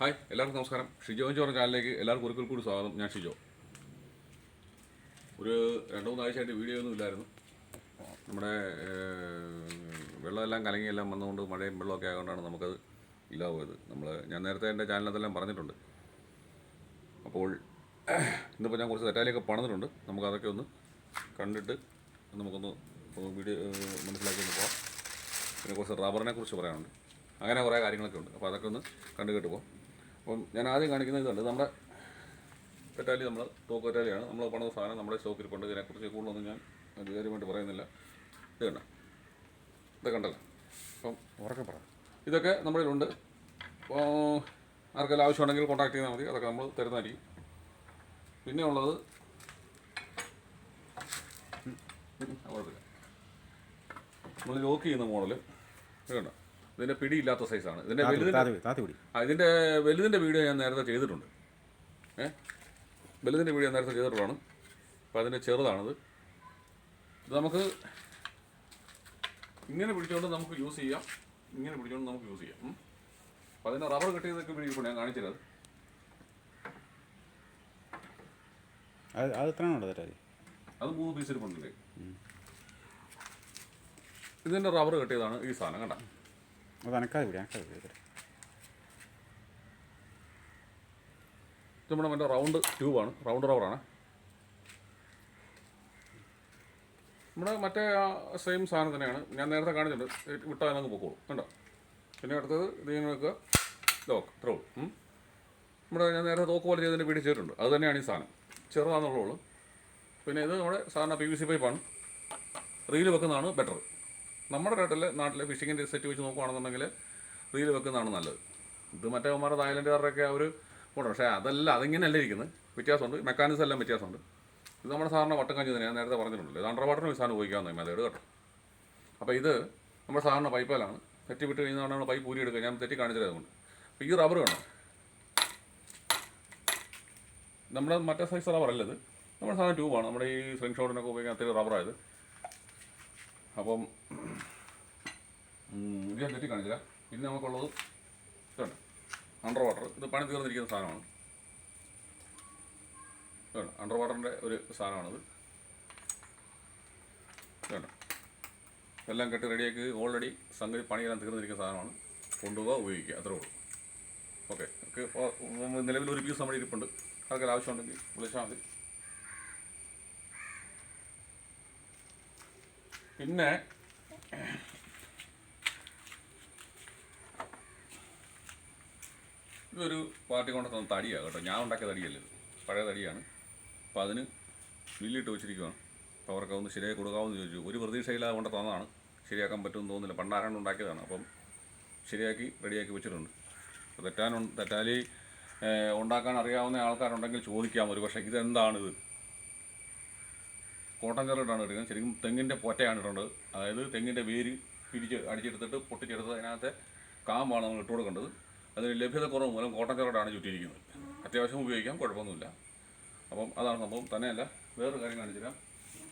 Hi എല്ലാവർക്കും നമസ്കാരം. ഷിജോ എന്ന് പറഞ്ഞ ചാനലിലേക്ക് എല്ലാവർക്കും ഒരിക്കൽ കൂടി സ്വാഗതം. ഞാൻ ഷിജോ. ഒരു രണ്ട് മൂന്നാഴ്ചയായിട്ട് വീഡിയോ ഒന്നും ഇല്ലായിരുന്നു. നമ്മുടെ വെള്ളമെല്ലാം കലങ്ങിയെല്ലാം വന്നതുകൊണ്ട് മഴയും വെള്ളമൊക്കെ ആയതുകൊണ്ടാണ് നമുക്കത് ഇല്ലാവുന്നത് നമ്മൾ ഞാൻ നേരത്തെ എന്റെ ചാനലിനകത്തെല്ലാം പറഞ്ഞിട്ടുണ്ട്. അപ്പോൾ ഇന്നിപ്പോൾ ഞാൻ കുറച്ച് തെറ്റാലിയൊക്കെ പണിതിട്ടുണ്ട്. നമുക്കതൊക്കെ ഒന്ന് കണ്ടിട്ട് നമുക്കൊന്ന് വീഡിയോ മനസ്സിലാക്കി ഒന്ന് പിന്നെ കുറച്ച് റബ്ബറിനെ കുറിച്ച് പറയാനുണ്ട്. അങ്ങനെ കുറേ കാര്യങ്ങളൊക്കെ ഉണ്ട്. അപ്പോൾ അതൊക്കെ ഒന്ന് കണ്ടു കേട്ട് പോകാം അപ്പം ഞാൻ ആദ്യം കാണിക്കുന്നത് ഇതുണ്ട്. നമ്മുടെ തെറ്റാലി നമ്മൾ തോക്ക് പെറ്റാലിയാണ് നമ്മൾ പണിത സാധനം നമ്മുടെ സ്റ്റോക്കിൽ ഇരിപ്പുണ്ട് ഇതിനെക്കുറിച്ച് കൂടുതലൊന്നും ഞാൻ അധികാരമായിട്ട് പറയുന്നില്ല. ഇത് കണ്ട? ഇത് കണ്ടല്ലോ. അപ്പം ഉറക്കെ പറ. ഇതൊക്കെ നമ്മുടെ ഉണ്ട് അപ്പോൾ ആർക്കെല്ലാം ആവശ്യമുണ്ടെങ്കിൽ കോൺടാക്ട് ചെയ്താൽ മതി. അതൊക്കെ നമ്മൾ തരുന്നതായിരിക്കും. പിന്നെ ഉള്ളത് കുഴപ്പമില്ല. നമ്മൾ ലോക്ക് ചെയ്യുന്ന മോഡൽ ഇത് കണ്ടോ? ഇതിന്റെ പിടിയില്ലാത്ത സൈസാണ് ഇതിന്റെ വലുതിന്റെ ഇതിന്റെ വലുതിന്റെ വീഡിയോ ഞാൻ നേരത്തെ ചെയ്തിട്ടുണ്ട്. ഏ? വലുതിന്റെ വീഡിയോ നേരത്തെ ചെയ്തിട്ടുള്ളതാണ്. അപ്പോൾ അതിന്റെ ചെറുതാണത്. ഇത് നമുക്ക് ഇങ്ങനെ പിടിച്ചുകൊണ്ട് നമുക്ക് യൂസ് ചെയ്യാം. ഇങ്ങനെ പിടിച്ചുകൊണ്ട് നമുക്ക് യൂസ് ചെയ്യാം. അപ്പൊ അപ്പോൾ അതിന്റെ റബ്ബർ കെട്ടിയതൊക്കെ പിടിക്കുമ്പോൾ ഞാൻ കാണിച്ചത് അത്. അത് എത്രയാണ് അത് മൂന്ന് പീസ് ഇരിപ്പുണ്ടല്ലേ? ഇതിന്റെ റബ്ബർ കെട്ടിയതാണ് ഈ സാധനം കണ്ട? അത് അനക്കാതെ തെറ്റാലി. ഇത് നമ്മുടെ മറ്റേ റൗണ്ട് ട്യൂബാണ് റൗണ്ട് റവറാണ് നമ്മുടെ മറ്റേ ആ സെയിം സാധനം തന്നെയാണ്. ഞാൻ നേരത്തെ കാണിച്ചിട്ടുണ്ട്. വിട്ടാൽ അങ്ങ് പൊക്കോളൂ. കണ്ടോ? പിന്നെ അടുത്തത് ഇത് ഇങ്ങനെ വെക്കുക. ലോക്ക് ത്രോ നമ്മുടെ ഞാൻ നേരത്തെ തോക്ക് പോലെ ചെയ്തതിന്റെ വീട് ചെയ്തിട്ടുണ്ട്. അത് തന്നെയാണ് ഈ സാധനം. ചെറുതാണെന്നുള്ളൂ പിന്നെ ഇത് നമ്മുടെ സാധാരണ പി വി സി പൈപ്പാണ് റീൽ വെക്കുന്നതാണ് ബെറ്റർ നമ്മുടെ നാട്ടിൽ നാട്ടിലെ ഫിഷിങ്ങിന്റെ സെറ്റ് വെച്ച് നോക്കുകയാണെന്നുണ്ടെങ്കിൽ റീൽ വെക്കുന്നതാണ് നല്ലത്. ഇത് മറ്റേ അവന്മാരുടെ തായ്ലൻഡുകാരുടെയൊക്കെ ആ ഒരു ഉണ്ട് പക്ഷേ അതല്ല അതിങ്ങനെയല്ല ഇരിക്കുന്നത്. വ്യത്യാസമുണ്ട്. മെക്കാനിസം എല്ലാം വ്യത്യാസമുണ്ട്. ഇത് നമ്മുടെ സാധാരണ വട്ടം കഞ്ഞി തന്നെ ഞാൻ നേരത്തെ പറഞ്ഞിട്ടുണ്ടല്ലോ. ഇത് അണ്ടർ വാട്ടർ ഈ ഉപയോഗിക്കാൻ ഉപയോഗിക്കാവുന്ന മെതേഡ് കേട്ടോ. അപ്പോൾ ഇത് നമ്മുടെ സാധാരണ പൈപ്പിലാണ്. തെറ്റി വിട്ട് കഴിഞ്ഞാൽ നമ്മൾ പൈപ്പ് ഊരി എടുക്കുക ഞാൻ തെറ്റി കാണിച്ചത് അപ്പോൾ ഈ റബ്ബർ വേണം. നമ്മുടെ മറ്റേ സൈസ് റബ്ബർ അല്ലത് നമ്മുടെ സാധാരണ ട്യൂബാണ് നമ്മുടെ ഈ സ്പ്രിംഗ് ഷോട്ടിനൊക്കെ ഉപയോഗിക്കാൻ അത്രയും റബ്ബറായത് അപ്പം ഇത് തെറ്റി കാണിച്ചില്ല പിന്നെ നമുക്കുള്ളത് ഇതുണ്ട് അണ്ടർ വാട്ടർ ഇത് പണി തീർന്നിരിക്കുന്ന സാധനമാണ്. ഇതുണ്ട് അണ്ടർ വാട്ടറിന്റെ ഒരു സാധനമാണിത്. ഇതുണ്ട് എല്ലാം കെട്ടി റെഡിയാക്കി ഓൾറെഡി സംഗതി പണിയെല്ലാം തീർന്നിരിക്കുന്ന സാധനമാണ്. കൊണ്ടുപോകുക ഉപയോഗിക്കുക. അത്രേ ഉള്ളൂ. ഓക്കെ നിലവിൽ ഒരു പീസ് നമ്മുടെ ഇരിപ്പുണ്ട്. ആൾക്കാർ ആവശ്യമുണ്ടെങ്കിൽ വിളിച്ചാൽ മതി. പിന്നെ ഇതൊരു പാർട്ടി കൊണ്ട് തന്ന തടിയാണ് കേട്ടോ. ഞാൻ ഉണ്ടാക്കിയ തടിയല്ല ഇത്. പഴയ തടിയാണ്. അപ്പോൾ അതിന് മില്ലിട്ട് വെച്ചിരിക്കുകയാണ് അപ്പോൾ അവർക്ക് ഒന്ന് ശരിയായി കൊടുക്കാമെന്ന് ചോദിച്ചു. ഒരു പ്രതീക്ഷയില്ലാതെ കൊണ്ട് തന്നതാണ്. ശരിയാക്കാൻ പറ്റുമെന്ന് തോന്നുന്നില്ല. പണ്ടാരാണ്ട് ഉണ്ടാക്കിയതാണ്. അപ്പം ശരിയാക്കി റെഡിയാക്കി വെച്ചിട്ടുണ്ട്. തെറ്റാൻ തെറ്റാലി ഉണ്ടാക്കാൻ അറിയാവുന്ന ആൾക്കാരുണ്ടെങ്കിൽ ചോദിക്കാം. ഒരു പക്ഷേ ഇതെന്താണിത്? കോട്ടൺ കറിട്ടാണ് എടുക്കുന്നത്. ശരിക്കും തെങ്ങിന്റെ പൊറ്റയാണ് ഇടേണ്ടത്. അതായത് തെങ്ങിന്റെ വേര് പിരിച്ച് അടിച്ചെടുത്തിട്ട് പൊട്ടിച്ചെടുത്ത് അതിനകത്തെ കാമ്പാണ് നമ്മൾ ഇട്ട് കൊടുക്കേണ്ടത് അതിന് ലഭ്യത കുറവ് മൂലം കോട്ടൺ കറിട്ടാണ് ചുറ്റിയിരിക്കുന്നത്. അത്യാവശ്യം ഉപയോഗിക്കാം കുഴപ്പമൊന്നുമില്ല. അപ്പം അതാണ് സംഭവം. തന്നെയല്ല വേറൊരു കാര്യം കാണിച്ചുതരാം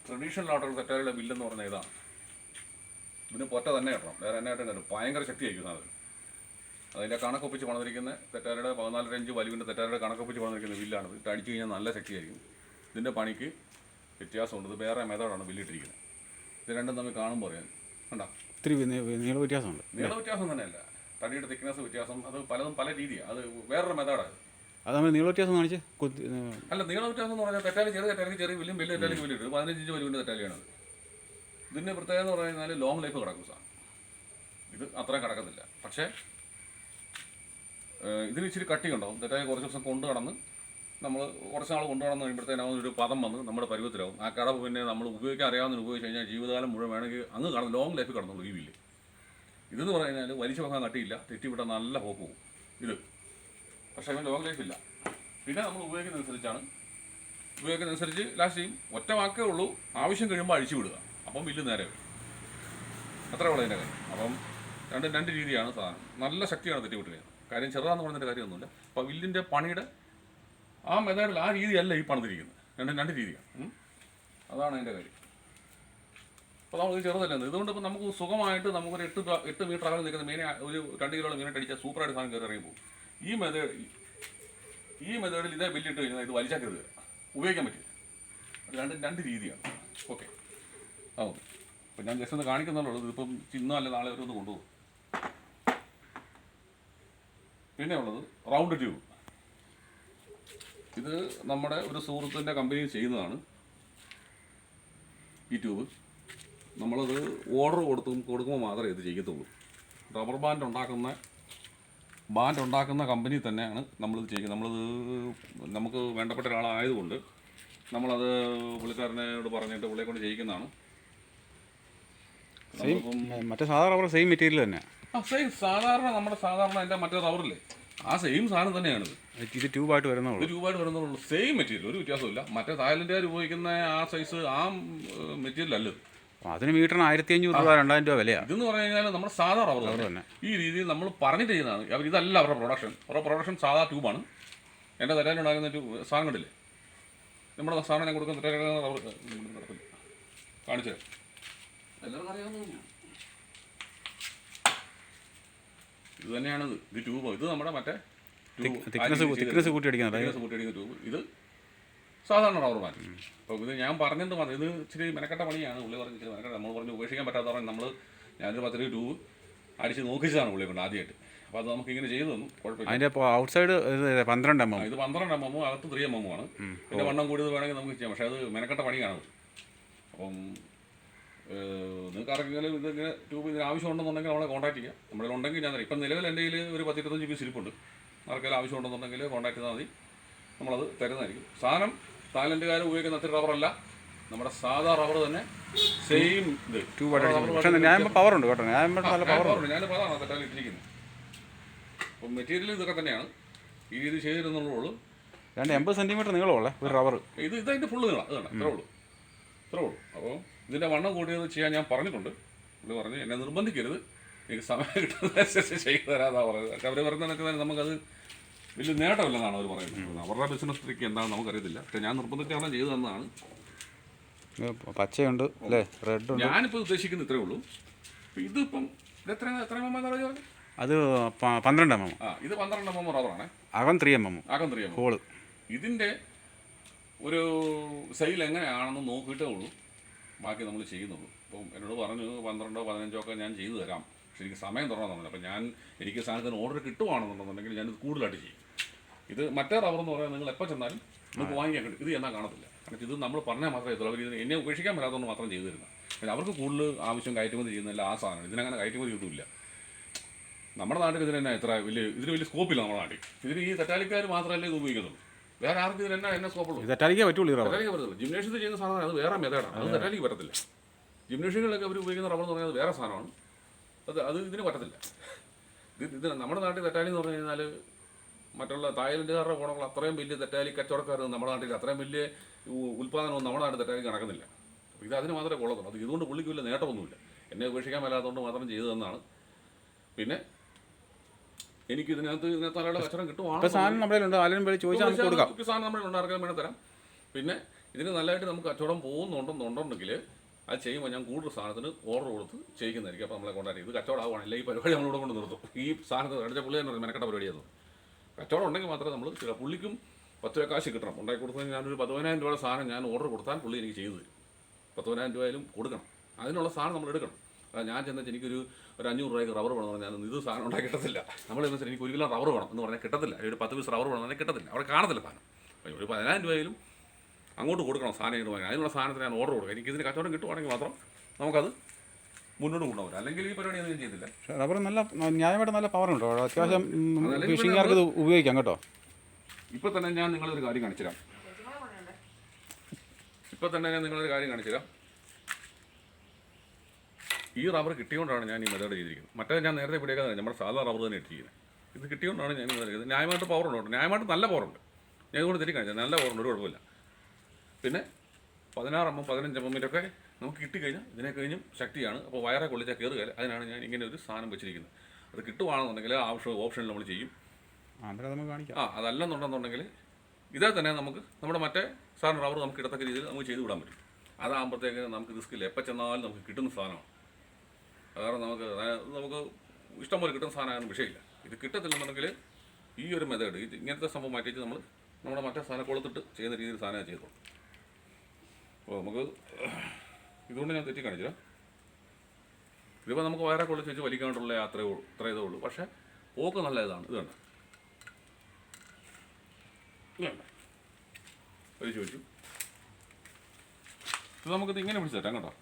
ട്രഡീഷണൽ ആയിട്ടുള്ള തെറ്റാലിയുടെ ബില്ലെന്ന് പറഞ്ഞാൽ ഇതാണ്. ഇതിന് പൊറ്റ തന്നെ കിട്ടണം വേറെ എന്നായിട്ട് ഇടണം. ഭയങ്കര ശക്തിയായിരിക്കും അത്. അതിന്റെ കണക്കൊപ്പിച്ച് പണിതിരിക്കുന്ന തെറ്റാരുടെ പതിനാലര അഞ്ച് വലിവിന്റെ തെറ്റാരുടെ കണക്കൊപ്പിച്ച് പണിതിരിക്കുന്ന ബില്ലാണിത് ഇത് അടിച്ചു കഴിഞ്ഞാൽ നല്ല ശക്തിയായിരിക്കും. ഇതിന്റെ പണിക്ക് വ്യത്യാസമുണ്ട് ഇത് വേറെ മെത്തേഡാണ് ബില്ലിട്ടിരിക്കുന്നത് ഇത് രണ്ടും തമ്മിൽ കാണുമ്പോൾ അറിയാം. കണ്ടോ? ഒത്തിരി നീള വ്യത്യാസമുണ്ട്. നീള വ്യത്യാസം തന്നെയല്ല. തടിയുടെ തിക്നെസ് വ്യത്യാസം അത് പലതും പല രീതിയാണ് അത് വേറൊരു മെത്തേഡാണ് അത് നമ്മൾ നീള വ്യത്യാസം കാണിച്ച് അല്ല നീള വ്യത്യാസം എന്ന് പറഞ്ഞാൽ തെറ്റാലി ചെറിയ തെറ്റാലിക്ക് ചെറിയ വലിയ വലിയ തെറ്റാലിക്ക് വലിയ ഇട്ടു പതിനഞ്ച് ഇഞ്ച് വലിയ തെറ്റാലിയാണ് ഇതിന്റെ പ്രത്യേകത എന്ന് പറഞ്ഞു കഴിഞ്ഞാൽ ലോങ് ലൈഫ് കിടക്കും സാർ. ഇത് അത്രയും കിടക്കുന്നില്ല പക്ഷേ ഇതിന് ഇച്ചിരി കട്ടിയുണ്ടാവും തെറ്റാലി കുറച്ച് ദിവസം കൊണ്ടു കടന്ന് നമ്മൾ കുറച്ച് നാൾ കൊണ്ടുപോകണം എന്ന് കഴിയുമ്പോഴത്തേനും ഒരു പദം വന്ന് നമ്മുടെ പരുവത്തിലാവും. ആ കടവ് പിന്നെ നമ്മൾ ഉപയോഗിക്കാൻ അറിയാവുന്ന ഉപയോഗിച്ച് കഴിഞ്ഞാൽ ജീവിതകാലം മുഴുവൻ വേണമെങ്കിൽ അങ്ങ് കടന്ന് ലോങ് ലൈഫ് കടന്നുള്ളൂ ഈ വില്ല് ഇതെന്ന് പറഞ്ഞാൽ വലിച്ചു പോകാൻ കട്ടിയില്ല തെറ്റിവിട്ട നല്ല പോക്ക് പോകും. ഇത്. പക്ഷേ അതിന് ലോങ് ലൈഫ് ഇല്ല. പിന്നെ നമ്മൾ ഉപയോഗിക്കുന്നതനുസരിച്ചാണ്. ഉപയോഗിക്കുന്നതനുസരിച്ച് ലാസ്റ്റ് ചെയ്യും. ഒറ്റ വാക്കേ ഉള്ളൂ. ആവശ്യം കഴിയുമ്പോൾ അഴിച്ചു വിടുക. അപ്പം വില്ല് നേരെ വരും. അത്രേ ഉള്ളൂ അതിന്റെ കാര്യം. അപ്പം രണ്ട് രണ്ട് രീതിയാണ് സാധനം. നല്ല ശക്തിയാണ് തെറ്റിവിട്ടിരിക്കുന്നത് കാര്യം ചെറുതാന്ന് പറഞ്ഞതിന്റെ കാര്യമൊന്നുമില്ല. അപ്പോൾ വില്ലിന്റെ പണിയുടെ ആ മെത്തേഡിൽ ആ രീതിയല്ല ഈ പണിതിരിക്കുന്നത്. രണ്ടും രണ്ട് രീതിയാണ്. അതാണ് അതിന്റെ കാര്യം. അപ്പോൾ നമുക്ക് ചെറുതല്ലേ ഇത്. ഇതുകൊണ്ട് ഇപ്പോൾ നമുക്ക് സുഖമായിട്ട് നമുക്കൊരു എട്ട് എട്ട് മീറ്റർ അകലെ നിൽക്കുന്ന മീനെ ഒരു രണ്ട് കിലോ മീനെ അടിച്ചാൽ സൂപ്പറായിട്ട് സാധനം കയറി ഇറങ്ങി പോകും ഈ മെത്തേഡ് ഈ മെത്തേഡിൽ ഇതേ ബില്ലിട്ട് കഴിഞ്ഞാൽ ഇത് വലിച്ചാൽ കരുതുക ഉപയോഗിക്കാൻ പറ്റില്ല. രണ്ട് രണ്ട് രീതിയാണ്. ഓക്കെ. ആ ഓക്കെ. അപ്പം ഞാൻ ജസ്റ്റ് ഒന്ന് കാണിക്കുന്നുള്ളൂ. ഇതിപ്പം ഇന്നോ അല്ല നാളെ വരെ ഒന്ന് കൊണ്ടുപോകും. പിന്നെ ഉള്ളത് റൗണ്ട് ട്യൂബ്. ഇത് നമ്മുടെ ഒരു സുഹൃത്തിന്റെ കമ്പനി ചെയ്യുന്നതാണ്. ഈ ട്യൂബ് നമ്മളത് ഓർഡർ കൊടുത്തും കൊടുക്കുമ്പോൾ മാത്രമേ ഇത് ചെയ്യത്തുള്ളൂ. റബ്ബർ ബാൻഡ് ഉണ്ടാക്കുന്ന ബാൻഡ് ഉണ്ടാക്കുന്ന കമ്പനി തന്നെയാണ് നമ്മളിത് ചെയ്യുന്നത്. നമ്മളിത് നമുക്ക് വേണ്ടപ്പെട്ട ഒരാളായതുകൊണ്ട് നമ്മളത് പുള്ളിക്കാരനോട് പറഞ്ഞിട്ട് പുള്ളിയെ കൊണ്ട് ചെയ്യിക്കുന്നതാണ്. സെയിം മറ്റേ സാധാരണ റബ്ബർ സെയിം മെറ്റീരിയൽ തന്നെ ആ സെയിം സാധാരണ നമ്മുടെ സാധാരണ എന്റെ മറ്റേ റബ്ബറില്ലേ ആ സെയിം സാധനം തന്നെയാണ് ഇത് ട്യൂബായിട്ട് വരുന്നുള്ളൂ. രൂപമായിട്ട് വരുന്നുള്ളൂ. സെയിം മെറ്റീരിയൽ ഒരു വ്യത്യാസമില്ല മറ്റേ തായ്ലൻഡുകാർ ഉപയോഗിക്കുന്ന ആ സൈസ് ആ മെറ്റീരിയൽ അല്ല അതിന് മീറ്ററിന് ആയിരത്തി അഞ്ഞൂറ് രൂപ രണ്ടായിരം രൂപ വിലയാണ് ഇതെന്ന് പറഞ്ഞു കഴിഞ്ഞാൽ നമ്മുടെ സാധാ റബ്ബർ തന്നെ. ഈ രീതിയിൽ നമ്മൾ പറഞ്ഞിട്ട് ചെയ്യുന്നതാണ്. അവർ ഇതല്ല അവരുടെ പ്രൊഡക്ഷൻ അവരുടെ പ്രൊഡക്ഷൻ സാധാ ട്യൂബാണ് എന്റെ തെറ്റാൻ ഉണ്ടാകുന്ന ട്യൂബ് സാധനം കണ്ടില്ലേ? നമ്മുടെ സാധനം ഞാൻ കൊടുക്കുന്ന നടക്കില്ല കാണിച്ചു. എല്ലാവർക്കും അറിയാവുന്നതാണ് ഇത് തന്നെയാണ് ഇത് ട്യൂബ്? ഇത് നമ്മുടെ മറ്റേ തിക്നെസ് തിക്നെസ് കൂട്ടി തിക്നെസ് കൂട്ടിയടിക്കുന്ന ട്യൂബ്. ഇത് സാധാരണ റബ്ബർ ബാൻഡ് അപ്പോൾ ഇത് ഞാൻ പറഞ്ഞിട്ട് മതി ഇത് ഇച്ചിരി മെനക്കെട്ട പണിയാണ്. ഉള്ളി പറഞ്ഞ് ഇച്ചിരി മെനക്കെട്ട നമ്മൾ പറഞ്ഞ് ഉപേക്ഷിക്കാൻ പറ്റാത്ത പറഞ്ഞ് നമ്മൾ ഞാനൊരു പത്തിരി ട്യൂബ് അടിച്ച് നോക്കിച്ചതാണ് ഉള്ളി കൊണ്ട് ആദ്യമായിട്ട് അപ്പോൾ അത് നമുക്ക് ഇങ്ങനെ ചെയ്തു തന്നു. കുഴപ്പമില്ല. അതിന്റെ ഔട്ട് സൈഡ് പന്ത്രണ്ട് എം എം. ഇത് പന്ത്രണ്ട് എം എമ്മും അകത്ത് ത്രീ എം എം ആണ് പിന്നെ വണ്ണം കൂടിയത് വേണമെങ്കിൽ നമുക്ക് ചെയ്യാം. പക്ഷേ അത് മെനക്കെട്ട പണിയാണ്. അപ്പം നിങ്ങൾക്ക് ആർക്കെങ്കിലും ഇതിങ്ങനെ ട്യൂബ് ഇതിന് ആവശ്യമുണ്ടെന്നുണ്ടെങ്കിൽ നമ്മളെ കോൺടാക്ട് ചെയ്യാം. നമ്മുടെ ഉണ്ടെങ്കിൽ ഞാൻ തരാം. ഇപ്പം നിലവിൽ എന്റെ കയ്യിൽ ഒരു പത്തിരുപത്തഞ്ച് പീസ് ഇരിപ്പുണ്ട്. ആർക്കെങ്കിലും ആവശ്യമുണ്ടെന്നുണ്ടെങ്കിൽ കോൺടാക്ട് ചെയ്താൽ മതി. നമ്മളത് തരുന്നതായിരിക്കും. സാധനം തായ്ലൻഡുകാർ ഉപയോഗിക്കുന്ന അത്ര റബ്ബറല്ല നമ്മുടെ സാധാ റബ്ബർ തന്നെ സെയിം ഇത്. ട്യൂബ് ഞാൻ പവർ ഉണ്ട് കേട്ടോ. ഞാൻ നല്ല പവർ ഉണ്ട്. ഞാൻ അതാണ് തെറ്റാലും ഇട്ടിരിക്കുന്നത്. അപ്പം മെറ്റീരിയൽ ഇതൊക്കെ തന്നെയാണ്. ഈ രീതി ചെയ്തിരുന്നുള്ളൂ. രണ്ട് എൺപത് സെന്റിമീറ്റർ നീളമുള്ള ഒരു റബ്ബർ ഇത് ഇതതിന്റെ ഫുള്ള് നീളം. ഇതാണ് ഇത്രേ ഉള്ളൂ. ഇത്രേ ഉള്ളൂ. അപ്പോൾ ഇതിന്റെ വണ്ണം കൂടിയത് ചെയ്യാൻ ഞാൻ പറഞ്ഞിട്ടുണ്ട്. പുള്ളി പറഞ്ഞു എന്നെ നിർബന്ധിക്കരുത്. എനിക്ക് സമയം കിട്ടുന്നതനുസരിച്ച് ചെയ്തു തരാതാ പറയുന്നത്. പക്ഷേ അവർ പറയുന്നതൊക്കെ തന്നെ നമുക്കത് വലിയ നേട്ടമില്ലെന്നാണ് അവർ പറയുന്നത്. അവരുടെ ബിസിനസ് ട്രിക്ക് എന്താണെന്ന് നമുക്കറിയത്തില്ല. പക്ഷേ ഞാൻ നിർബന്ധിച്ചാണ് ചെയ്തു തന്നതാണ്. പച്ചയുണ്ട് അല്ലേ? റെഡ് ഞാനിപ്പോൾ ഉദ്ദേശിക്കുന്നത് ഇത്രേ ഉള്ളൂ. ഇതിപ്പം ഇത് എത്ര എത്ര എം അത് പന്ത്രണ്ട് എം എം. ആ ഇത് പന്ത്രണ്ട് എം എം റബ്ബറാണ് അകം ത്രീ എം എം. അകം ത്രീ എം ഹോൾ ഇതിന്റെ ഒരു സെയിൽ എങ്ങനെയാണെന്ന് നോക്കിയിട്ടേ ഉള്ളൂ. ബാക്കി നമ്മൾ ചെയ്യുന്നുള്ളൂ. അപ്പം എന്നോട് പറഞ്ഞു പന്ത്രണ്ടോ പതിനഞ്ചോ ഒക്കെ ഞാൻ ചെയ്തു തരാം. പക്ഷെ എനിക്ക് സമയം തുറന്നു അപ്പം ഞാൻ എനിക്ക് സാധനത്തിന് ഓർഡർ കിട്ടുവാണെന്നുണ്ടെന്നുണ്ടെങ്കിൽ ഞാനിത് കൂടുതലായിട്ട് ചെയ്യും. ഇത് മറ്റേ റബ്ബർ എന്ന് പറയുന്നത് നിങ്ങൾ എപ്പോൾ ചെന്നാലും നിങ്ങൾക്ക് വാങ്ങിക്കാൻ കിട്ടും. ഇത് എന്നാൽ കാണത്തില്ല. കാരണം ഇത് നമ്മൾ പറഞ്ഞാൽ മാത്രമേ എത്തുള്ളൂ അവർ ഇതിന് എന്നെ ഉപേക്ഷിക്കാൻ പറ്റാത്തതുകൊണ്ട് മാത്രം ചെയ്തു തരുന്നത്. പിന്നെ അവർക്ക് കൂടുതൽ ആവശ്യം കയറ്റുമതി ചെയ്യുന്നില്ല ആ സാധനം. ഇതിനങ്ങനെ കയറ്റുമതി കിട്ടില്ല നമ്മുടെ നാട്ടിൽ ഇതിന് തന്നെ എത്ര വലിയ ഇതിന് വലിയ സ്കോപ്പില്ല നമ്മുടെ നാട്ടിൽ. ഇതിന് ഈ തെറ്റാലിക്കാർ മാത്രമല്ലേ ഇത് ഉപയോഗിക്കുന്നുള്ളൂ വേറെ ആർക്കും ഇതിന് എന്നാ എന്നെ സ്കോപ്പുള്ളൂ തെറ്റാലിക്കേ പറ്റുള്ളൂ തെറ്റാലിക്ക് പറ്റത്തില്ല ജിംനേഷ്യത്തിൽ ചെയ്യുന്ന സാധനം അത് വേറെ മെതേഡാണ് അത് തെറ്റാലിക്ക് പറ്റത്തില്ല. ജിംനേഷ്യങ്ങളിലൊക്കെ അവർ ഉപയോഗിക്കുന്ന റബ്ബർ എന്ന് പറഞ്ഞാൽ അത് വേറെ സാധനമാണ്. അത് അത് ഇതിന് പറ്റത്തില്ല. ഇത് ഇത് നമ്മുടെ നാട്ടിൽ തെറ്റാലി എന്ന് പറഞ്ഞു കഴിഞ്ഞാൽ മറ്റുള്ള തായ്ലൻഡുകാരുടെ ഗുണങ്ങൾ അത്രയും വലിയ തെറ്റാലി കച്ചവടക്കാർ നമ്മുടെ നാട്ടിൽ അത്രയും വലിയ ഉൽപ്പാദനമൊന്നും നമ്മുടെ നാട്ടിൽ തെറ്റാലി നടക്കുന്നില്ല. ഇത് അതിന് മാത്രമേ കൊള്ളത്തുള്ളൂ. അത് ഇതുകൊണ്ട് പുള്ളിക്ക് വലിയ നേട്ടമൊന്നുമില്ല. എന്നെ ഉപേക്ഷിക്കാൻ മേലാത്തതുകൊണ്ട് മാത്രം ചെയ്തു തന്നാണ് പിന്നെ എനിക്ക് ഇതിനകത്ത് ഇതിനകത്ത് ആളുടെ കച്ചവടം കിട്ടുവാണ് സാധനം നമ്മുടെ ഉണ്ട് ആരെങ്കിലും വിളിച്ച് ചോദിച്ചാൽ കൊടുക്കാം സാധനം വേണ്ടി തരാം. പിന്നെ ഇതിന് നല്ലതായിട്ട് നമുക്ക് കച്ചവടം പോകുന്നുണ്ടെന്നുണ്ടെങ്കിൽ അത് ചെയ്യുമ്പോൾ ഞാൻ കൂടുതൽ സാധനത്തിന് ഓർഡർ കൊടുത്ത് ചെയ്യിക്കുന്നതായിരിക്കും. അപ്പോൾ നമ്മളെ കൊണ്ടാടി. ഇത് കച്ചവടം ആവുകയാണെങ്കിൽ ഈ പരിപാടി നമ്മളിവിടെ കൊണ്ട് നിർത്തും. ഈ സാധനത്തിന് അടിച്ച പുള്ളി തന്നെ മെനക്കെട്ട പരിപാടിയായിരുന്നു കച്ചവടം ഉണ്ടെങ്കിൽ മാത്രമേ നമ്മൾ ചില പുള്ളിക്കും പത്ത് രൂപ കാശ് കിട്ടണം. ഉണ്ടാക്കി കൊടുത്തതിന് ഞാനൊരു പതിനായിരം രൂപയുടെ സാധനം ഞാൻ ഓർഡർ കൊടുത്താൽ പുള്ളി എനിക്ക് ചെയ്തു തരും. പതിനായിരം രൂപയിലും കൊടുക്കണം. അതിനുള്ള സാധനം നമ്മൾ എടുക്കണം. ഞാൻ ചെന്നിട്ട് എനിക്കൊരു ഒരു അഞ്ഞൂറ് രൂപയ്ക്ക് റബ്ബർ വേണം എന്ന് പറഞ്ഞാൽ ഇത് സാധനം ഉണ്ടാക്കി കിട്ടത്തില്ല. നമ്മൾ എന്ന് വെച്ചാൽ എനിക്ക് ഒരു കിലോ റബ്ബർ വേണം എന്ന് പറഞ്ഞാൽ കിട്ടത്തില്ല. ഒരു പത്ത് പീസ് റബ്ബർ വേണം എന്ന് പറഞ്ഞാൽ കിട്ടത്തില്ല. അവിടെ കാണത്തില്ല സാധനം. ഒരു പതിനായിരം രൂപയിലും അങ്ങോട്ട് കൊടുക്കണം സാധനം ഇങ്ങോട്ട് വാങ്ങി. അതിനുള്ള സാധനത്തിന് ഞാൻ ഓർഡർ കൊടുക്കും. എനിക്ക് ഇതിന് കച്ചവടം കിട്ടുവാണെങ്കിൽ മാത്രം നമുക്കത് മുന്നോട്ട് കൊണ്ടുപോകാം അല്ലെങ്കിൽ ഈ പരിപാടി ഒന്നും ചെയ്തില്ല റബ്ബർ നല്ല ന്യായമായിട്ട് നല്ല പവർ ഉണ്ട് അത്യാവശ്യം ഫിഷിംഗുകാർക്ക് ഇത് ഉപയോഗിക്കാം കേട്ടോ. ഇപ്പോൾ തന്നെ ഞാൻ നിങ്ങളൊരു കാര്യം കാണിച്ചു തരാം ഇപ്പോൾ തന്നെ ഞാൻ നിങ്ങളൊരു കാര്യം കാണിച്ചുതരാം. ഈ റബ്ബർ കിട്ടിയോണ്ടാണ് ഞാൻ ഈ മെത്തേഡ് ചെയ്തിരിക്കുന്നത്. മറ്റേ ഞാൻ നേരത്തെ പിടിയേക്കാൻ നമ്മുടെ സാധാ റബ്ബർ തന്നെ ഇട്ടിരിക്കുന്നത്. ഇത് കിട്ടിയോണ്ടാണ് ഞാൻ ചെയ്തത്. ന്യായമായിട്ട് പവർ ഉണ്ട് കേട്ടോ. ന്യായമായിട്ട് നല്ല പവറുണ്ട് ഞാൻ ഇതുകൊണ്ട് തെറ്റി കാണിച്ചത്. നല്ല പവറുണ്ട് ഒരു കുഴപ്പമില്ല. പിന്നെ പതിനാറ് എണ്ണം പതിനഞ്ച് എണ്ണമെന്റെയൊക്കെ നമുക്ക് കിട്ടിക്കഴിഞ്ഞാൽ ഇതിനെ കഴിഞ്ഞും ശക്തിയാണ്. അപ്പോൾ വയറെ കൊള്ളിച്ചാൽ കയറുകയില്ല അതിനാണ് ഞാൻ ഇങ്ങനെ ഒരു സാധനം വെച്ചിരിക്കുന്നത്. അത് കിട്ടുവാണെന്നുണ്ടെങ്കിൽ ആവശ്യം ഓപ്ഷനിൽ നമ്മൾ ചെയ്യും. ആ അതല്ലെന്നുണ്ടെന്നുണ്ടെങ്കിൽ ഇതേ തന്നെ നമുക്ക് നമ്മുടെ മറ്റേ സാധനം റബ്ബർ നമുക്ക് ഇടത്തക്ക രീതിയിൽ നമുക്ക് ചെയ്തു വിടാൻ പറ്റും. അതാകുമ്പോഴത്തേക്ക് നമുക്ക് റിസ്ക്കില്ല എപ്പോൾ ചെന്നാലും നമുക്ക് കിട്ടുന്ന സാധനമാണ്. കാരണം നമുക്ക് നമുക്ക് ഇഷ്ടം പോലെ കിട്ടുന്ന സാധനമാണ് വിഷയമില്ല. ഇത് കിട്ടത്തില്ലെന്നുണ്ടെങ്കിൽ ഈ ഒരു മെത്തേഡ് ഇത് ഇങ്ങനത്തെ സംഭവം മാറ്റിയിട്ട് നമ്മൾ നമ്മുടെ മറ്റേ സാധനം കൊളുത്തിട്ട് ചെയ്യുന്ന രീതിയിൽ സാധനം ചെയ്തോളൂ അപ്പോൾ നമുക്ക് ഇതുകൊണ്ട് ഞാൻ തെറ്റി കാണിച്ചില്ല ഇതിപ്പോൾ നമുക്ക് വയറെ കൊള്ളിച്ച് വെച്ച് വലിക്കാണ്ടുള്ള യാത്രയേ ഉള്ളൂ അത്രേ ഇതേ ഉള്ളൂ. പക്ഷേ പോക്ക് നല്ല ഇതാണ് ഇത് വേണ്ട വലിച്ചു വെച്ചു ഇത് നമുക്കിത് ഇങ്ങനെ പിടിച്ച് തരാം കേട്ടോ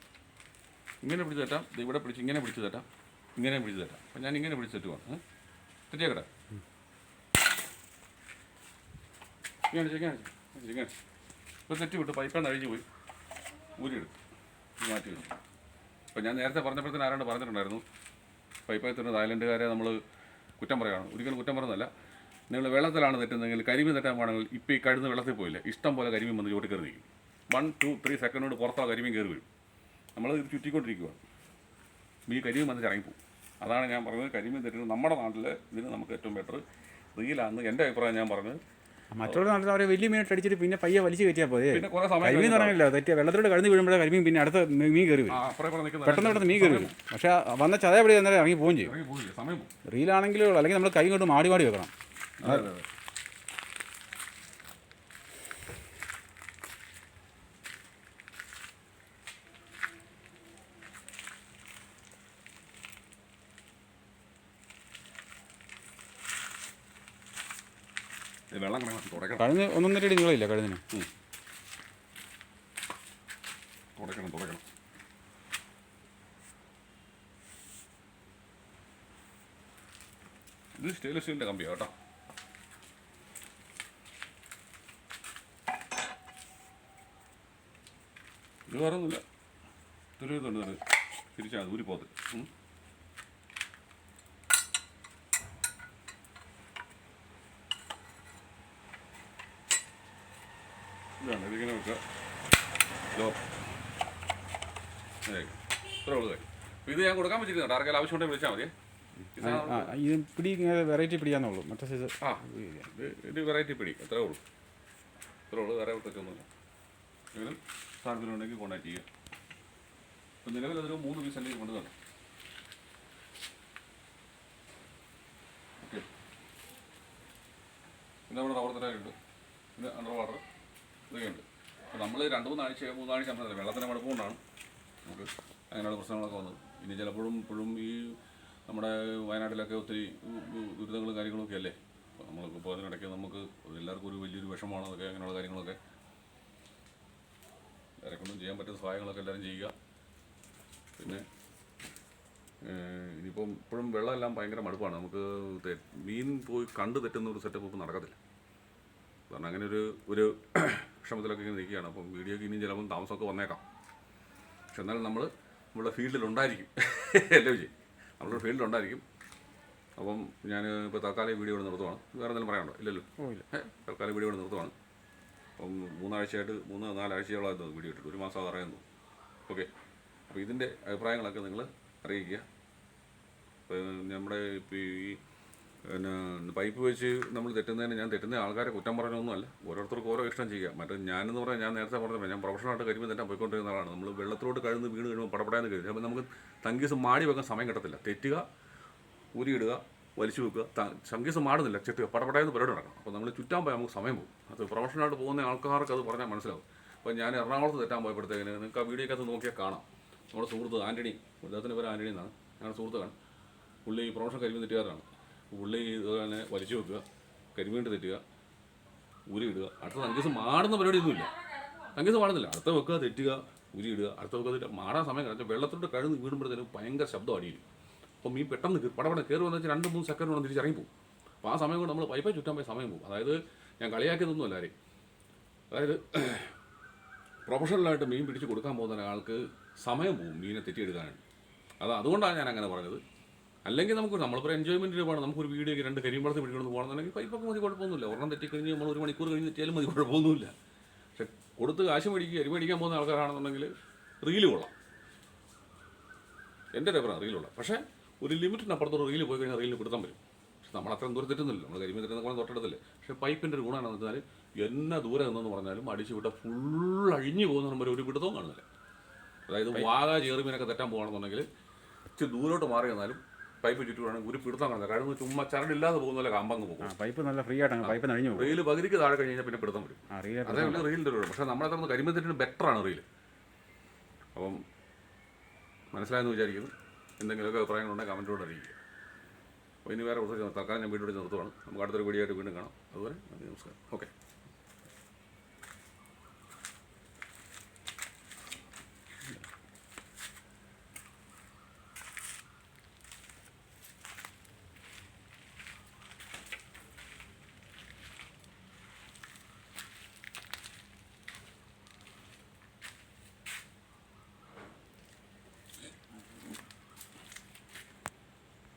ഇങ്ങനെ പിടിച്ച് തട്ടാം. ഇവിടെ പിടിച്ച് ഇങ്ങനെ പിടിച്ച് തട്ടാം. ഇങ്ങനെ പിടിച്ച് തട്ടാം. അപ്പം ഞാൻ ഇങ്ങനെ പിടിച്ച് തട്ടുവാണ് തെറ്റിയാക്കട്ടെ ഇങ്ങനെ ഇങ്ങനെ ഇങ്ങനെ തെറ്റി വിട്ടു. പൈപ്പാണ് അഴിഞ്ഞു പോയി. ഊരിയെടുത്തു മാറ്റി വെച്ചു. അപ്പം ഞാൻ നേരത്തെ പറഞ്ഞപ്പോഴത്തേന് ആരാണ്ട് പറഞ്ഞിട്ടുണ്ടായിരുന്നു. പൈപ്പായി തന്നെ തായ്ലൻഡുകാരെ നമ്മൾ കുറ്റം പറയുകയാണ്. ഒരിക്കലും കുറ്റം പറയുന്നതല്ല. നിങ്ങൾ വെള്ളത്തിലാണ് തെറ്റുന്നതെങ്കിൽ കരിമീൻ തെറ്റാൻ വേണമെങ്കിൽ ഇപ്പോൾ ഈ കഴുന്ന് വെള്ളത്തിൽ പോയില്ല? ഇഷ്ടം പോലെ കരിമീൻ വന്ന് ചോട്ടി കയറി നിൽക്കും. വൺ ടു ത്രീ സെക്കൻഡ് കൊണ്ട് പുറത്താ കരിമീൻ കയറി വരും. നമ്മൾ ഇത് ചുറ്റിക്കൊണ്ടിരിക്കുകയാണ് ഈ കരിമീൻ വന്ന് ഇറങ്ങിപ്പോവും. അതാണ് ഞാൻ പറഞ്ഞത്. കരിമീൻ തെറ്റിന് നമ്മുടെ നാട്ടിൽ ഇതിന് നമുക്ക് ഏറ്റവും ബെറ്റർ റീലാണെന്ന് എന്റെ അഭിപ്രായം ഞാൻ പറഞ്ഞത്. മറ്റുള്ള നാട്ടിൽ അവരെ വലിയ മീനായിട്ട് അടിച്ചിട്ട് പിന്നെ പയ്യെ വലിച്ചു കയറ്റിയാൽ പോരെ? പിന്നെ കുറേ സമയം കരിമീൻ പറയുന്നില്ല തെറ്റിയ. വെള്ളത്തിലൂടെ കഴിഞ്ഞ് വീഴുമ്പോഴേ കരിമീൻ പിന്നെ അടുത്ത മീൻ കയറി വരും. പെട്ടെന്ന് പെട്ടെന്ന് മീൻ കയറി പക്ഷെ പക്ഷേ വന്ന ചതയപടി അന്നേരം ഇറങ്ങി പോവുകയും ചെയ്യും. റീലാണെങ്കിലും അല്ലെങ്കിൽ നമ്മൾ കൈ കൊണ്ട് മാടി മാടി വെക്കണം. വെള്ളം കിടക്കണം ഒന്നൊന്നര അടി നീളമില്ല തുടയ്ക്കണം ഇത് സ്റ്റെയിൻലെസ് സ്റ്റീലിന്റെ കമ്പിയാണ് കേട്ടോ. ഇത് വേറെ ഒന്നുമില്ല ഇതൊരു ഇതുണ്ട് തിരിച്ചാൽ ഊരി പോത്ത് ഉം. ഇതാണ് ഇതിങ്ങനെ വെക്കുക ലോ അതെ ഇത്രേ ഉള്ളൂ കാര്യം അപ്പോൾ ഇത് ഞാൻ കൊടുക്കാൻ പറ്റില്ല ആർക്കെങ്കിലും ആവശ്യമുണ്ടെങ്കിൽ വിളിച്ചാൽ മതി. ഇത് പിടി ഇങ്ങനെ വെറൈറ്റി പിടിയാന്നുള്ളൂ. മറ്റേ സൈസ് ആ ഇത് വെറൈറ്റി പിടി. അത്രേ ഉള്ളൂ. അത്രേ ഉള്ളൂ. വേറെ തെറ്റൊന്നുമില്ല എങ്കിലും ഉണ്ടെങ്കിൽ കോൺടാക്ട് ചെയ്യുക. ഇപ്പം നിലവിൽ അതൊരു മൂന്ന് പീസ് അല്ലെങ്കിൽ കൊണ്ട് തന്നെ ഓക്കെ പിന്നെ നമ്മുടെ റബ്ബർ തരാനുണ്ട് പിന്നെ അണ്ടർ വാട്ടർ ഇതൊക്കെയുണ്ട് അപ്പോൾ നമ്മൾ രണ്ട് മൂന്നാഴ്ച മൂന്നാഴ്ച നമ്മൾ വെള്ളത്തിന്റെ മടുപ്പ് കൊണ്ടാണ് നമുക്ക് അങ്ങനെയുള്ള പ്രശ്നങ്ങളൊക്കെ വന്നത്. ഇനി ചിലപ്പോഴും ഇപ്പോഴും ഈ നമ്മുടെ വയനാട്ടിലൊക്കെ ഒത്തിരി ദുരിതങ്ങളും കാര്യങ്ങളൊക്കെ അല്ലേ? അപ്പോൾ നമ്മൾക്കിപ്പോൾ അതിനിടയ്ക്ക് നമുക്ക് എല്ലാവർക്കും ഒരു വലിയൊരു വിഷമമാണ് അതൊക്കെ അങ്ങനെയുള്ള കാര്യങ്ങളൊക്കെ. വേറെ കൊണ്ടും ചെയ്യാൻ പറ്റുന്ന സഹായങ്ങളൊക്കെ എല്ലാവരും ചെയ്യുക. പിന്നെ ഇനിയിപ്പം ഇപ്പോഴും വെള്ളമെല്ലാം ഭയങ്കര മടുപ്പാണ്. നമുക്ക് മീൻ പോയി കണ്ടു തെറ്റുന്ന ഒരു സെറ്റപ്പ് ഇപ്പം നടക്കത്തില്ല. കാരണം അങ്ങനെ ഒരു ഒരു വിഷമത്തിലൊക്കെ ഇങ്ങനെ നിൽക്കുകയാണ്. അപ്പം വീഡിയോക്ക് ഇനിയും ചിലപ്പം താമസമൊക്കെ വന്നേക്കാം. പക്ഷെ എന്നാലും നമ്മൾ നമ്മുടെ ഫീൽഡിലുണ്ടായിരിക്കും അല്ലേ വിജയ്? നമ്മുടെ ഫീൽഡിലുണ്ടായിരിക്കും അപ്പം ഞാൻ ഇപ്പോൾ തൽക്കാലം വീഡിയോ ഇവിടെ നിർത്തുവാണ്. വേറെ എന്തെങ്കിലും പറയാനുണ്ടോ? ഇല്ലല്ലോ. ഏഹ് തൽക്കാലം വീഡിയോ ഇവിടെ നിർത്തുവാണ്. അപ്പം മൂന്നാഴ്ചയായിട്ട് മൂന്ന് നാലാഴ്ചയോളമായിരുന്നു വീഡിയോ ഇട്ടിട്ട്. ഒരു മാസം അറിയുന്നു ഓക്കെ. അപ്പോൾ ഇതിന്റെ അഭിപ്രായങ്ങളൊക്കെ നിങ്ങൾ അറിയിക്കുക. നമ്മുടെ ഇപ്പോൾ ഈ പിന്നെ പൈപ്പ് വെച്ച് നമ്മൾ തെറ്റുന്നതിന് ഞാൻ തെറ്റുന്ന ആൾക്കാരെ കുറ്റം പറഞ്ഞൊന്നുമല്ല. ഓരോരുത്തർക്കും ഓരോ ഇഷ്ടം ചെയ്യുക മറ്റേ ഞാനെന്ന് പറഞ്ഞാൽ ഞാൻ നേരത്തെ പറഞ്ഞപ്പോൾ ഞാൻ പ്രൊഫഷണലായിട്ട് കരിമീൻ തന്നെ പോയിക്കൊണ്ടിരുന്ന ആളാണ്. നമ്മൾ വെള്ളത്തിലോട്ട് കഴിഞ്ഞ് വീണ് കഴിയുമ്പോൾ പടപടാന്ന് കരുതി അപ്പോൾ നമുക്ക് തങ്കീസ് മാടി വെക്കാൻ സമയം കിട്ടത്തില്ല. തെറ്റുക ഊരിയിടുക വലിച്ചു വെക്കുക തങ്കീസ് മാടുന്നില്ല ചെട്ടുക പടപടയെന്ന് പരിപാടി നടക്കണം. അപ്പോൾ നമ്മൾ ചുറ്റാൻ പോയാൽ നമുക്ക് സമയം പോകും. അത് പ്രൊഫഷണലായിട്ട് പോകുന്ന ആൾക്കാർക്ക് അത് പറഞ്ഞാൽ മനസ്സിലാവും. അപ്പോൾ ഞാൻ എറണാകുളത്ത് തെറ്റാൻ പോയപ്പോഴത്തേക്കിന് നിങ്ങൾക്ക് ആ വീഡിയോക്കകത്ത് നോക്കിയാൽ കാണാം. നമ്മുടെ സുഹൃത്ത് ആന്റണി അദ്ദേഹത്തിന്റെ പേര് ആന്റണി എന്നാണ്. ഞങ്ങളുടെ സുഹൃത്തുക്കാണ് പുള്ളി ഈ പ്രൊഫഷൻ കരിമീൻ തെറ്റുകാരാണ് പുള്ളി ഇതുപോലെ വലിച്ചു വെക്കുക കരിമീൻ തെറ്റുക ഊരി ഇടുക. അടുത്ത തങ്കീസ് പരിപാടി പരിപാടിയൊന്നുമില്ല. തങ്കീസ് മാടുന്നില്ല. അടുത്ത വെക്കുക തെറ്റുക ഊരി ഇടുക. അടുത്ത വെക്കുക തെറ്റുക. മാടാൻ സമയം കഴിഞ്ഞാൽ വെള്ളത്തോട്ട് കഴുന്ന് വീടുമ്പോഴത്തേനും ഭയങ്കര ശബ്ദം അടിയിൽ. അപ്പോൾ മീൻ പെട്ടെന്ന് പടപടം കയറി വന്നു വെച്ചാൽ രണ്ട് മൂന്ന് സെക്കൻഡ് കൊണ്ട് തിരിച്ചിറങ്ങി പോകും. അപ്പോൾ ആ സമയം കൊണ്ട് നമ്മൾ പൈപ്പേ ചുറ്റാൻ പോയി സമയം പോകും. അതായത് ഞാൻ കളിയാക്കിയതൊന്നും അല്ലേ അതായത് പ്രൊഫഷണലായിട്ട് മീൻ പിടിച്ച് കൊടുക്കാൻ പോകുന്ന ഒരാൾക്ക് സമയം പോകും മീനെ തെറ്റിയെടുക്കാനാണ് അത് അതുകൊണ്ടാണ് ഞാൻ അങ്ങനെ പറഞ്ഞത്. അല്ലെങ്കിൽ നമുക്ക് നമ്മളിപ്പോൾ എൻജോയ്മെന്റ് രൂപമാണ്. നമുക്കൊരു വീഡിയോ രണ്ട് കരിമ്പളത്ത് പിടിക്കൊണ്ട് പോകണമെന്നുണ്ടെങ്കിൽ പൈപ്പൊക്കെ മതി കുഴപ്പമൊന്നുമില്ല. ഒരെണ്ണം തെറ്റിക്കഴിഞ്ഞ് നമ്മൾ ഒരു മണിക്കൂർ കഴിഞ്ഞ് തെറ്റിയാലും മതി കുഴപ്പമൊന്നുമില്ല. പക്ഷെ കൊടുത്ത് കാശ് മേടിക്കുക അരി മേടിക്കാൻ പോകുന്ന ആൾക്കാരാണെന്നുണ്ടെങ്കിൽ റീൽ കൊള്ളാം. എന്റെ ഒരു അഭിപ്രായം കൊള്ളാം. പക്ഷേ ഒരു ലിമിറ്റിനപ്പുറത്തോട് റീൽ പോയി കഴിഞ്ഞാൽ റീലിന് പിടുത്തം വരും. പക്ഷെ നമ്മൾ അത്രയും ദൂരം തെറ്റുന്നില്ല നമ്മൾ കരിമീൻ തെറ്റുന്ന തൊട്ടടുത്തല്ലേ. പക്ഷേ പൈപ്പിന്റെ ഒരു ഗുണമെന്ന് വെച്ചാൽ എന്നാ ദൂരെ നിന്നെന്ന് പറഞ്ഞാലും അടിച്ചു വിട്ട ഫുൾ അഴിഞ്ഞു പോകുന്ന നമ്മൾ ഒരു പിടുത്തവും കാണുന്നില്ല. അതായത് വാഗ ചേറുമീനൊക്കെ തെറ്റാൻ പോകുകയാണെന്നുണ്ടെങ്കിൽ ഇച്ചിരി ദൂരോട്ട് മാറി വന്നാലും പൈപ്പ് ചുറ്റുവാണെങ്കിൽ ഒരു പിടുത്തം കാണുന്നത് കഴിഞ്ഞ ചുമ്മാ ചരടില്ലാതെ പോകുന്ന പോലെ കാമ്പങ്ങ് പോകും. പൈപ്പ് നല്ല ഫ്രീ ആയിട്ടാണ് പൈപ്പ് നഴിഞ്ഞു റീൽ പകുതിക്ക് താഴെ കഴിഞ്ഞ് കഴിഞ്ഞാൽ പിന്നെ പിടുത്തം വരും. അതേപോലെ റീലിന്റെ ഒരു പക്ഷേ നമ്മളെ തമ്മിൽ കരിമ്പത്തിനും ബെറ്ററാണ് റീൽ അപ്പം മനസ്സിലായെന്ന് വിചാരിക്കുന്നു. എന്തെങ്കിലുമൊക്കെ അഭിപ്രായങ്ങളുണ്ടെങ്കിൽ കമന്റിലൂടെ അറിയിക്കുക. അപ്പോൾ ഇനി വേറെ കുറച്ച് തൽക്കാലം ഞാൻ വീട്ടിൽ നിർത്തുവാണ്. നമുക്ക് അടുത്തൊരു വീഡിയോ ആയിട്ട് വീണ്ടും കാണാം. അതുപോലെ നന്ദി നമസ്കാരം. ഓക്കെ